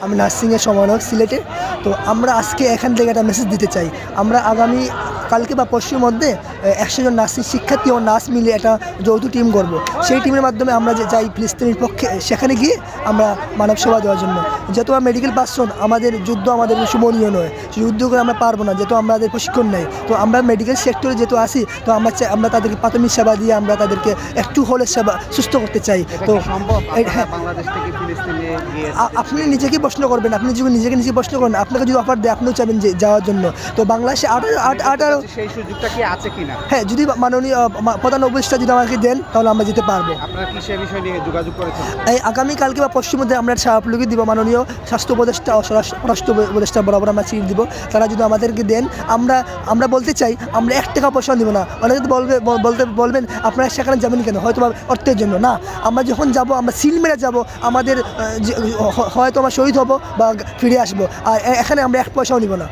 আমি নার্সিংয়ের সমানক সিলেটে তো আমরা আজকে এখান থেকে একটা মেসেজ দিতে চাই। আমরা আগামী কালকে বা পরশুর মধ্যে একশো জন নার্সিং শিক্ষার্থী ও নার্স মিলে একটা যৌথ টিম করব সেই টিমের মাধ্যমে আমরা যে যাই ফিলিস্তিনের পক্ষে সেখানে গিয়ে আমরা মানব সেবা দেওয়ার জন্য। যেহেতু মেডিকেল পার্সন আমাদের যুদ্ধ আমাদের সুমনীয় নয়। যুদ্ধ করে আমরা পারব না যেহেতু আমাদের প্রশিক্ষণ নেই। তো আমরা মেডিকেল সেক্টরে যেহেতু আসি তো আমরা চাই আমরা তাদেরকে প্রাথমিক সেবা দিয়ে আমরা তাদেরকে একটু হলে সেবা সুস্থ করতে চাই। তো হ্যাঁ। আপনি নিজেকে প্রশ্ন করবেন আপনি যদি নিজেকে নিজে প্রশ্ন করেন আপনাকে যদি অফার দেয় আপনিও চাইবেন যে যাওয়ার জন্য। তো বাংলাদেশে আঠারো আট- আঠারো সেই সুযোগটা কি আছে কিনা? হ্যাঁ যদি মাননীয় প্রধান উপদেষ্টা যদি আমাকে দেন তাহলে আমরা যেতে পারব। আপনারা কি সে বিষয় নিয়ে যোগাযোগ করেছেন? এই আগামীকালকে বা পশ্চিম মধ্যে আমরা সারাপলুকি দিব মাননীয় স্বাস্থ্য উপদেষ্টা ও স্বরাষ্ট্র উপদেষ্টা বরাবর আমরা চিঠি দিব। তারা যদি আমাদেরকে দেন আমরা আমরা বলতে চাই আমরা এক টাকা পয়সা দিব না। অনেকে বলবে বলতে বলবেন আপনারা সেখানে যাবেন কেন? হয়তো বা অর্থের জন্য। না আমরা যখন যাব আমরা সিল মেরে যাব আমাদের হয়তো আমরা শহীদ হব বা ফিরে আসব। আর এখানে আমরা এক পয়সাও নিব না।